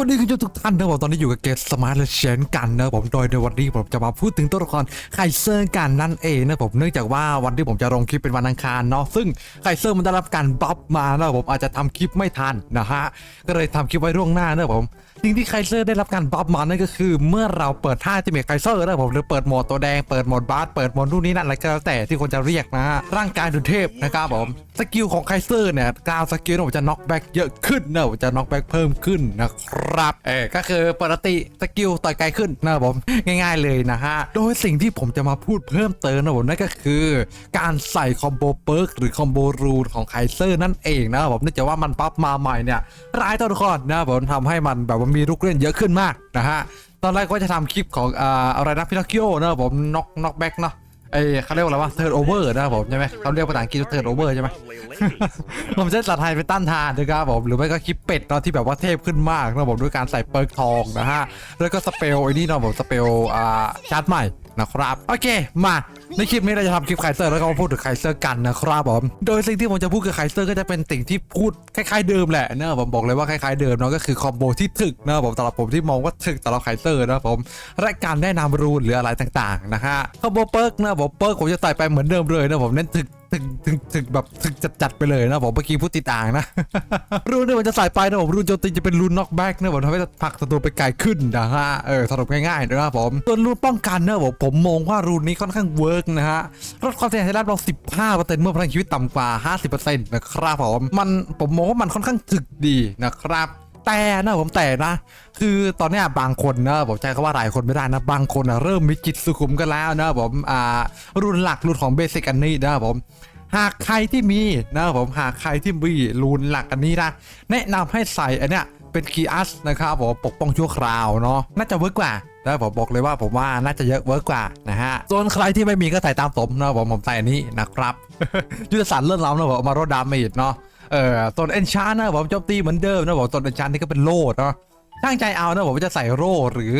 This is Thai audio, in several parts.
วัสดีคุณผู้ชมทุกท่านนะครับผมตอนนี้อยู่กับเกมสมาร์ทและเชนกันนะผมโดยในวันนี้ผมจะมาพูดถึงตัวละครไคเซอร์กันนั่นเองนะผมเนื่องจากว่าวันที่ผมจะลงคลิปเป็นวันอังคารเนาะซึ่งไคเซอร์มันได้รับการบัฟมานะผมอาจจะทำคลิปไม่ทันนะฮะก็เลยทำคลิปไว้ล่วงหน้านะผมสิ่งที่ไคเซอร์ได้รับการบัฟมานั่นก็คือ เมื่อเราเปิดท่าจิเมกไคเซอร์นะผมหรือเปิดโหมดตัวแดงเปิดโหมดบาสเปิดโหมดนู่นนี่นั่นอะไรก็แล้วแต่ที่คนจะเรียกนะฮะร่างกายดุจเทพนะครับผม สกิลของไคเซอร์เนี่ยกาวสกิลผมจะน็อกแบ็กเยอะขึ้นนะผมจะน็อกแบ็กเพิ่มขึ้นนะครับเออก็คือปกติสกิลต่อยไกลขึ้นนะผมง่าย ๆเลยนะฮะโดยสิ่งที่ผมจะมาพูดเพิ่มเติมนะผมนั่นก็คือ การใส่คอมโบเปิร์กหรือคอมโบรูนของไคเซอร์นั่นเองนะผมเนื่องจากว่ามันปั๊บมาใหม่เนี่ยร้ายตัวละครนะผมทำให้มันแบบว่ามีลูกเล่นเยอะขึ้นมากนะฮะตอนแรกก็จะทำคลิปของอ่าอะไรนะพินอคคิโอนะผมน็อกน็อกแบ็กเนาะ ไอเขาเรียกว่าอะไรวะเทิร์นโอเวอร์นะครับผมใช่ไหมเขาเรียกภาษาอังกฤษว่าเทิร์นโอเวอร์ใช่ไหม ผมใช้ภาษาไทยไปต้านทานนะครับผมหรือไม่ก็คลิปเป็ดเนาะที่แบบว่าเทพขึ้นมากนะผมด้วยการใส่เปิร์กทองนะฮะแล้วก็สเปลไอ้นี่เนาะผมสเปลอ่าชาร์จใหม่นะครับโอเคมา ในคลิปนี้เราจะทำคลิปไคเซอร์แล้วก็มาพูดถึงไคเซอร์กันนะครับผม โดยสิ่งที่ผมจะพูดกับไคเซอร์ก็จะเป็นสิ่งที่พูดคล้ายๆเดิมแหละเนะผมบอกเลยว่าคล้ายๆเดิมเนาะก็คือคอมโบที่ถึกนะผมสำหรับผมที่มองว่าถึกสำหรับไคเซอร์นะผมและการแนะนำรูนหรืออะไรต่างๆนะฮะคอมโบเปิร์กนะผมเปิร์กผมจะใส่ไปเหมือนเดิมเลยนะผมเน้นถึก ถึงถึงถึงแบบถึงจัดจัดๆไปเลยนะผมเมื่อกี้พูดติดต่างนะรูนเนี่ยมันจะใส่ไปนะผมรูนโจมตีจะเป็นรูนน็อกแบ็กนะผมทำให้ผลักศัตรูไปไกลขึ้นนะฮะเออสรุปง่ายๆนะครับผมส่วนรูนป้องกันนะผมผมมองว่ารูนนี้ค่อนข้างเวิร์กนะฮะลดความเสี่ยงให้รับรอง15%เมื่อพลังชีวิตต่ำกว่า 50%นะครับผมมันผมมองว่ามันค่อนข้างถึกดีนะครับ แต่นะผมแต่นะ คือตอนนี้บางคนนะผมใช้คำว่าหลายคนไม่ได้นะ บางคนนะเริ่มมีจิตสุขุมกันแล้วนะผมอ่ารุ่นหลักรุ่นของเบสิกอันนี้นะผมหากใครที่มีนะผมหากใครที่มีรูนหลักอันนี้นะแนะนำให้ใส่อันเนี้ยเป็นคีอัสนะครับผมปกป้องชั่วคราวเนาะน่าจะเวิร์กกว่าแล้วผมบอกเลยว่าผมว่าน่าจะเยอะเวิร์กกว่านะฮะส่วนใครที่ไม่มีก็ใส่ตามสมนะผมผมใส่อันนี้นะครับยุทธศาสตร์เลื่อนล้ำนะผมเอามาลดดาเมจเนาะ เออส่วนเอนชานนะผมโจมตีเหมือนเดิมนะผมส่วนเอนชานนี่ก็เป็นโล่เนาะตั้งใจเอานะผมว่าจะใส่โล่หรือ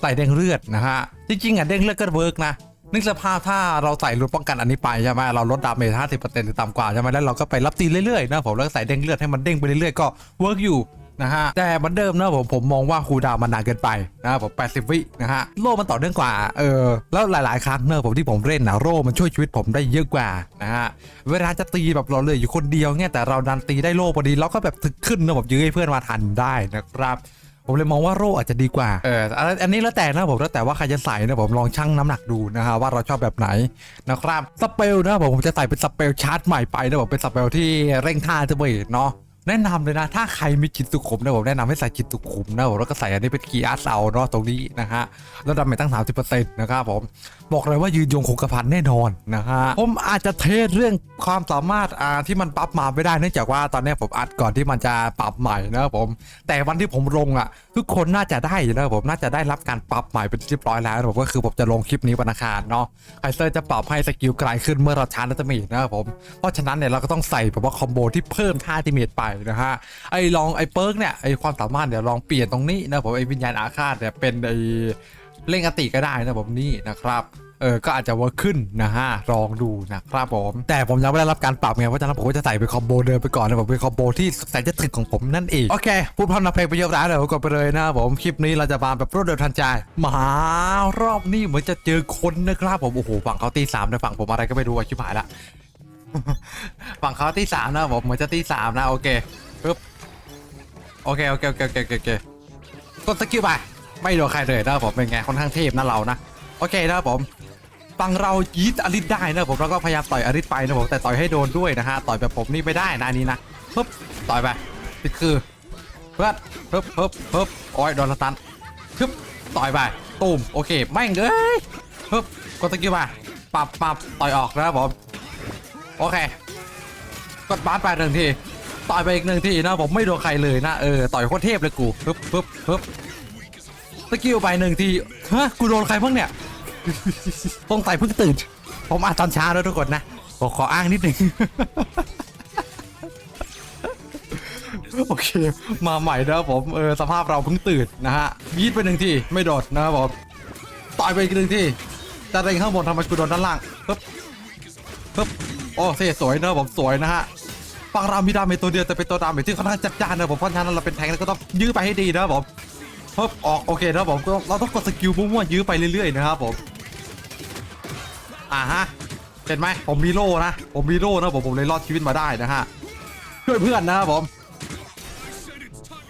ใส่เด้งเลือดนะฮะจริงๆอะเด้งเลือดก็เวิร์กนะนึกสภาพถ้าเราใส่รูปป้องกันอันนี้ไปใช่ไหมเราลดดาเมจ50%หรือต่ำกว่าใช่ไหมแล้วเราก็ไปรับตีเรื่อยๆนะผมแล้วใส่เด้งเลือดให้มันเด้งไปเรื่อยๆก็เวิร์กอยู่ นะฮะแต่เหมือนเดิมนะผมผมมองว่าคูดาวมันนานเกินไปนะผม80วินะฮะโล่มันต่อเนื่องกว่าเออแล้วหลาย ๆ ครั้งเนอะผมที่ผมเล่นนะโล่มันช่วยชีวิตผมได้เยอะกว่านะฮะเวลาจะตีแบบเราเลยอยู่คนเดียวเนี่ยแต่เราดันตีได้โล่พอดีเราก็แบบถึกขึ้นนะผมยื้อให้เพื่อนมาทันได้นะครับผมเลยมองว่าโร่อาจจะดีกว่า เออ อันนี้แล้วแต่นะผมแล้วแต่ว่าใครจะใส่นะผมลองชั่งน้ำหนักดูนะฮะว่าเราชอบแบบไหนนะครับ สเปลนะผมผมจะใส่เป็นสเปลชาร์จใหม่ไปนะผมเป็นสเปลที่เร่งท่าจะเบรเนาะ แนะนำเลยนะ ถ้าใครมีจิตสุขุมนะผมแนะนำให้ใส่จิตสุขุมนะผมแล้วก็ใส่อันนี้เป็นกีอาร์เซาเนาะตรงนี้นะฮะแล้วดาเมตั้ง30%นต์นะครับผมบอกเลยว่ายืนยงคงกระพันแน่นอนนะฮะผมอาจจะเทสเรื่องความสามารถอ่าที่มันปรับมาไม่ได้เนื่องจากว่าตอนนี้ผมอัดก่อนที่มันจะปรับใหม่นะครับผมแต่วันที่ผมลงอะ ทุกคนน่าจะได้นะครับผมน่าจะได้รับการปรับใหม่เป็นที่เรียบร้อยแล้วผมก็คือผมจะลงคลิปนี้วันอังคารเนาะไคเซอร์จะปรับให้สกิลไกลขึ้นเมื่อเราชาร์จอัตเมจนะครับผมเพราะฉะนั้นเนี่ยเราก็ต้องใส่แบบว่าคอมโบที่เพิ่มท่าติเมจไปนะฮะไอ้ลองไอ้เปิร์กเนี่ยไอ้ความสามารถเดี๋ยวลองเปลี่ยนตรงนี้นะผมไอ้วิญญาณอาฆาตเนี่ยเป็นไอ้เล่งอติก็ได้นะผมนี่นะครับเออ ก็อาจจะเวิร์คขึ้นนะฮะ ลองดูนะครับผม แต่ผมยังไม่ได้รับการปรับไง เพราะฉะนั้นผมก็จะใส่เป็นคอมโบเดิมไปก่อนนะผมเป็นคอมโบที่แสนจะถึกของผมนั่นเอง โอเค พูดพร่ำนำเพลงไปเยอะแล้วเดี๋ยวกดไปเลยนะผม คลิปนี้เราจะมาแบบรวดเร็วทันใจ มารอบนี้เหมือนจะเจอคนนะครับผม โอ้โห ฝั่งเขาตีสามนะฝั่งผมอะไรก็ไม่รู้อะชิบหายละ ฝั่งเขาตีสามนะผมเหมือนจะตีสามนะโอเคปึ๊บโอเคโอเคโอเคโอเคโอเคกดสกิลไปไม่โดนใครเลยนะผมเป็นไงค่อนข้างเทพนะเรานะโอเคนะผมฟังเรายีดอลิสได้นะผมแล้วก็พยายามต่อยอลิสไปนะผมแต่ต่อยให้โดนด้วยนะฮะต่อยแบบผมนี่ไม่ได้นะอันนี้นะปึ๊บต่อยไปนี่คือเพื่อนปึ๊บปึ๊บปึ๊บโอ้ยโดนตันปึ๊บต่อยไปตูมโอเคแม่งเอ้ยปึ๊บกดตะกี้ไปปับปรับต่อยออกนะครับผม โอเค กดบาสไปหนึ่งที ต่อยไปอีกหนึ่งทีนะผมไม่โดนใครเลยนะเออต่อยโคตรเทพเลยกูปึ๊บปึ๊บปึ๊บตะกี้ไปหนึ่งทีฮะกูโดนใครบ้างเนี่ยสงสัยเพิ่งตื่น ผมอาจตอนเช้าแล้วทุกคนนะผมขออ้างนิดหนึ่งโอเค มาใหม่นะผมเออสภาพเราเพิ่งตื่นนะฮะยีดไปหนึ่งทีไม่โดดนะครับผมต่อยไปอีกหนึ่งทีจะเร่งข้างบนทำไมกูโดนด้านล่างปึ๊บปึ๊บ โอ้เสียสวยนะผมสวยนะฮะฝั่งรามีดาเมจตัวเดียวแต่เป็นตัวดาเมจที่ค่อนข้างจัดจ้านนะผมเพราะฉะนั้นเราเป็นแทงแล้วก็ต้องยื้อไปให้ดีนะผมเพิ่มออกโอเคนะผมเราต้องกดสกิลมั่วๆยื้อไปเรื่อยๆนะครับผมอ่าฮะเห็นไหมผมมีโล่นะผมมีโล่นะผมผมเลยรอดชีวิตมาได้นะฮะช่วยเพื่อนนะครับผม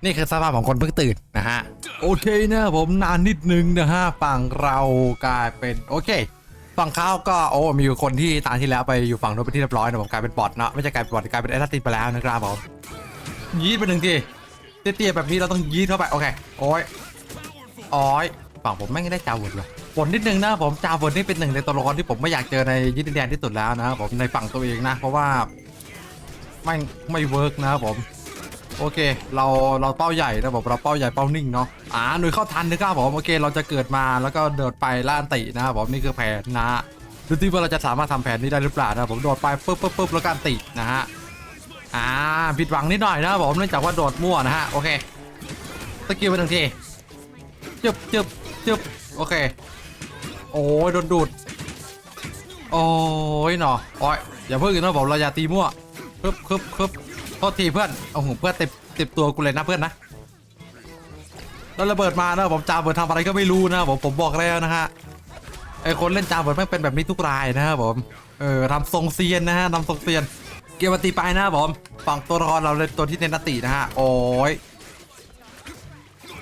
นี่คือสภาพของคนเพิ่งตื่นนะฮะโอเคนะผมนานนิดนึงนะฮะฝั่งเรากลายเป็นโอเค ฝั่งเขาก็โอ้มีคนที่ตาที่แล้วไปอยู่ฝั่งโน้นเป็นที่เรียบร้อยนะผมกลายเป็นบอทเนะไม่ใช่กลายเป็นบอทกลายเป็นไอ้ทัตตินไปแล้วนะครับผมยีดไปหนึ่งทีเตี้ยๆแบบนี้เราต้องยีดเข้าไปโอเคโอ้ยโอ้ยฝั่งผมไม่งได้จาวุธเลยผลนิดนึงนะผมจาวุธนี่เป็นหนึ่งในตัวละครที่ผมไม่อยากเจอในยิดินแดนที่สุดแล้วนะครับผมในฝั่งตัวเองนะ เพราะว่าไม่ไม่เวิร์กนะครับผม โอเค เราเราเป้าใหญ่นะผมเราเป้าใหญ่เป้านิ่งเนาะอ่าหน่วยเข้าทันนะครับผมโอเค เราจะเกิดมาแล้วก็โดดไปล่าอันตินะครับผมนี่คือแผนนะดูที่ว่าเราจะสามารถทำแผนนี้ได้หรือเปล่านะผมโดดไปปุ๊บปุ๊บปุ๊บแล้วก็อันตินะฮะอ่าผิดหวังนิดหน่อยนะผมเนื่องจากว่าโดดมั่วนะฮะโอเคสกิลไปหนึ่งทีจึบจึบจึบโอเค โอ้ยโดนดูดโอ้ยหนอโอ้ยอย่าเพิ่งนะผมเราอย่าตีมั่วปึ๊บปึ๊บปึ๊บ โทษทีเพื่อนโอ้โหเพื่อนเต็มเต็มตัวกูเลยนะเพื่อนนะแล้วระเบิดมานะผมจาเบิดทำอะไรก็ไม่รู้นะผมผมบอกแล้วนะฮะไอคนเล่นจาเบิดไม่งเป็นแบบนี้ทุกรายนะครับผมเออทำทรงเซียนนะฮะทำทรงเซียน เกียร์มาตีไปนะครับผมฝั่งตัวละครเราเลยตัวที่เน้นนาตินะฮะโอ้ย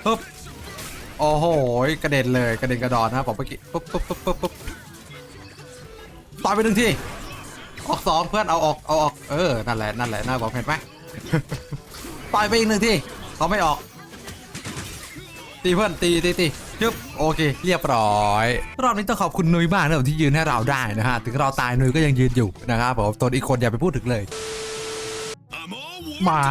ปึ๊บโอ้โหกระเด็นเลยกระเด็นกระดอนนะครับผมเมื่อกี้ปุ๊บปุ๊บปุ๊บปุ๊บปุ๊บต่อยไปหนึ่งที ออกสองเพื่อนเอาออกเอาออกเออนั่นแหละนั่นแหละน่าบอกเห็นไหมต่อยไปอีกหนึ่งทีเขาไม่ออก ตีเพื่อนตีตีตียึบโอเค เรียบร้อย รอบนี้ต้องขอบคุณนุ้ยมากนะที่ยืนให้เราได้นะฮะถึงเราตายนุ้ยก็ยังยืนอยู่นะครับผมตัวอีกคนอย่าไปพูดถึงเลยหมา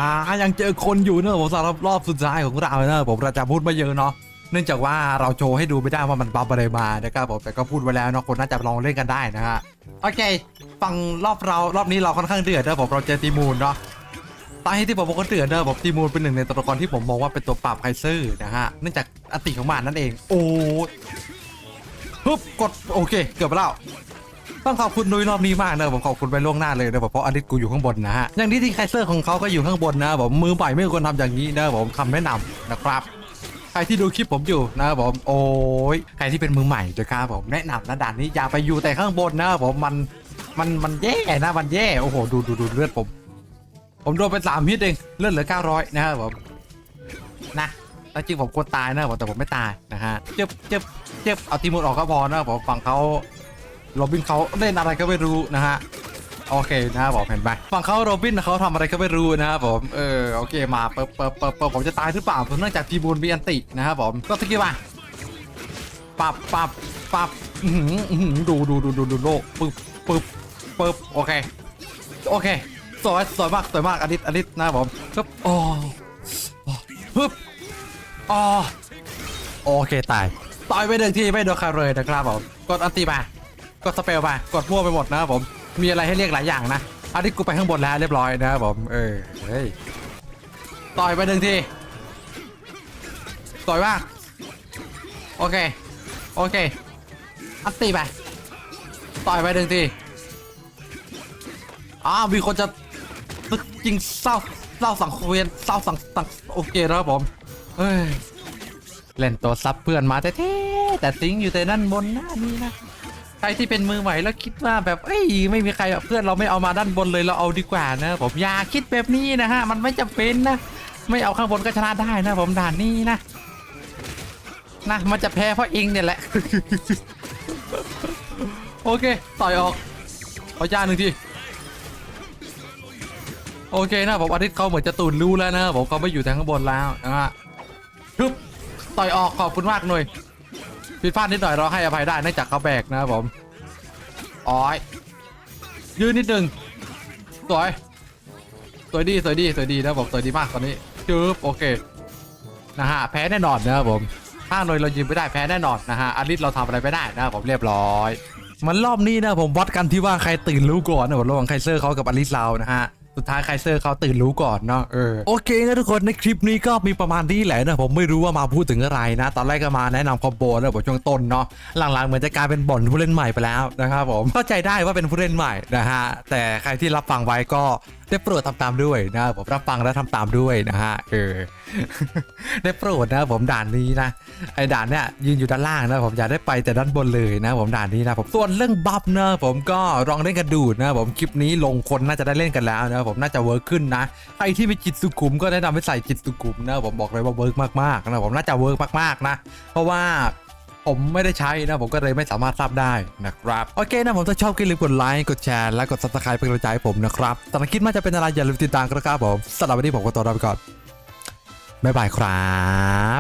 ยังเจอคนอยู่เนอะผมสำหรับรอบสุดท้ายของเราเนอะผมเราจะพูดไม่เยอะเนาะ เนื่องจากว่าเราโชว์ให้ดูไม่ได้ว่ามันบัฟอะไรมานะครับผมแต่ก็พูดไว้แล้วเนาะคนน่าจะลองเล่นกันได้นะฮะโอเคฟังรอบเรารอบนี้เราค่อนข้างเดือดนะผมเราเจอตีมูลเนาะตอนที่ผมบอกว่าเดือดเนอะผมตีมูลเป็นหนึ่งในตัวละครที่ผมมองว่าเป็นตัวปราบไคเซอร์นะฮะเนื่องจากอติของมันนั่นเอง โอ้ฮึบกดโอเค เกือบแล้วต้องขอบคุณนุ้ยรอบนี้มากเนอะผมขอบคุณไปล่วงหน้าเลยเนอะเพราะอลิสกูอยู่ข้างบนนะฮะอย่างที่ที่ไคเซอร์ของเขาก็อยู่ข้างบนนะผมมือใหม่ไม่ควรทำอย่างนี้เนอะผมคำแนะนำนะครับ ใครที่ดูคลิปผมอยู่นะครับผมโอ้ยใครที่เป็นมือใหม่นะครับผมแนะนำนะด่านนี้อย่าไปอยู่แต่ข้างบนนะครับผมมันมันมันแย่นะมันแย่โอ้โหดูดูดูเลือดผม ผมโดนไปสามฮิตเองเลือดเหลือ900นะครับผมนะแล้วจริงผมควรตายนะครับผมแต่ผมไม่ตายนะฮะเจ็บเจ็บเจ็บเอาทีมูลออกก็พอนะครับผมฝั่งเขาโรบินเขาเล่นอะไรก็ไม่รู้นะฮะ โอเคนะครับผมเห็นไหมฝั่งเขาโรบินเขาทำอะไรก็ไม่รู้นะครับผมเออโอเคมาเปิบเปิบเปิบเปิบผมจะตายหรือเปล่าผมเนื่องจากทีบูนมีอันตินะครับผมก็สกิลมาปับปับปับดูดูดูดูดูโลกปึ๊บปึ๊บปึ๊บโอเคโอเคสวยสวยมากสวยมากอดิตอดิตนะครับผมปึ๊บอ๋ออ๋อปึ๊บอ๋อโอเคตายต่อยไปหนึ่งที่ไม่โดนใครเลยนะครับผมกดอันติมากดสเปลไปกดมั่วไปหมดนะครับผม มีอะไรให้เรียกหลายอย่างนะอันนี้กูไปข้างบนแล้วเรียบร้อยนะครับผมเออเฮ้ยต่อยไปหนึ่งทีต่อยมากโอเคโอเคอันตีไปต่อยไปหนึ่งทีอ้าวมีคนจะตึกจริงเศร้าเศร้าสังเวียนเศร้าสังสังโอเคนะครับผมเฮ้ยเล่นตัวซับเพื่อนมาแท้แต่สิงอยู่แต่นั่นบนหน้านี้นะ ใครที่เป็นมือใหม่แล้วคิดว่าแบบเอ้ยไม่มีใครเพื่อนเราไม่เอามาด้านบนเลยเราเอาดีกว่านะผมอย่าคิดแบบนี้นะฮะมันไม่จำเป็นนะ ไม่เอาข้างบนก็ชนะได้นะ ผมด่านนี้นะนะมันจะแพ้เพราะเองเนี่ยแหละ โอเคต่อยออกขอย่าหนึ่งทีโอเคนะผมอาทิตย์เขาเหมือนจะตื่นรู้แล้วนะผมเขาไม่อยู่ทางข้างบนแล้วนะฮะฮึบต่อยออกขอบคุณมากหน่อย ผิดพลาดนิดหน่อยเราให้อภัยได้เนื่องจากเขาแบกนะครับผมอ้อยยืนนิดนึงสวยสวยดีสวยดีสวยดีนะครับผมสวยดีมากตอนนี้จึ๊บโอเคนะฮะแพ้แน่นอนนะครับผมถ้าหน่วยเรายืนไม่ได้แพ้แน่นอนนะฮะอาริสเราทำอะไรไม่ได้นะครับผมเรียบร้อย มันรอบนี้นะผมวัดกันที่ว่าใครตื่นรู้ก่อนนะผมระหว่างไคเซอร์เขากับอาริสเรานะฮะ สุดท้ายไคเซอร์เขาตื่นรู้ก่อนเนาะเออโอเคนะทุกคนในคลิปนี้ก็มีประมาณนี้แหละนะผมไม่รู้ว่ามาพูดถึงอะไรนะ ตอนแรกก็มาแนะนำคอมโบนะผมช่วงต้นเนาะหลังๆเหมือนจะกลายเป็นบ่อนผู้เล่นใหม่ไปแล้วนะครับผมเข้าใจได้ว่าเป็นผู้เล่นใหม่นะฮะแต่ใครที่รับฟังไว้ก็ ได้โปรดทำตามด้วยนะผมรับฟังและทำตามด้วยนะฮะเออได้โปรดนะผมด่านนี้นะไอ้ด่านเนี่ยยืนอยู่ด้านล่างนะผมอยากได้ไปแต่ด้านบนเลยนะ ผมด่านนี้นะผมส่วนเรื่องบัฟนะผมก็ลองเล่นกันดูนะผมคลิปนี้ลงคนน่าจะได้เล่นกันแล้วนะผมน่าจะเวิร์กขึ้นนะใครที่มีจิตสุขุมก็แนะนำให้ใส่จิตสุขุมนะผมบอกเลยว่าเวิร์กมากๆนะผมน่าจะเวิร์กมากๆนะ เพราะว่า ผมไม่ได้ใช้นะผมก็เลยไม่สามารถทราบได้นะครับ โอเคนะผมถ้าชอบก็อย่าลืมกดไลค์กดแชร์และกดซับสไครป์เป็นกำลังใจให้ผมนะครับสต่ถ้าคิดว่าจะเป็นอะไรอย่าลืมติดตามกันนะครับผมสำหรับวันนี้ผมก็ตัวลาไปก่อนบ๊ายบายครับ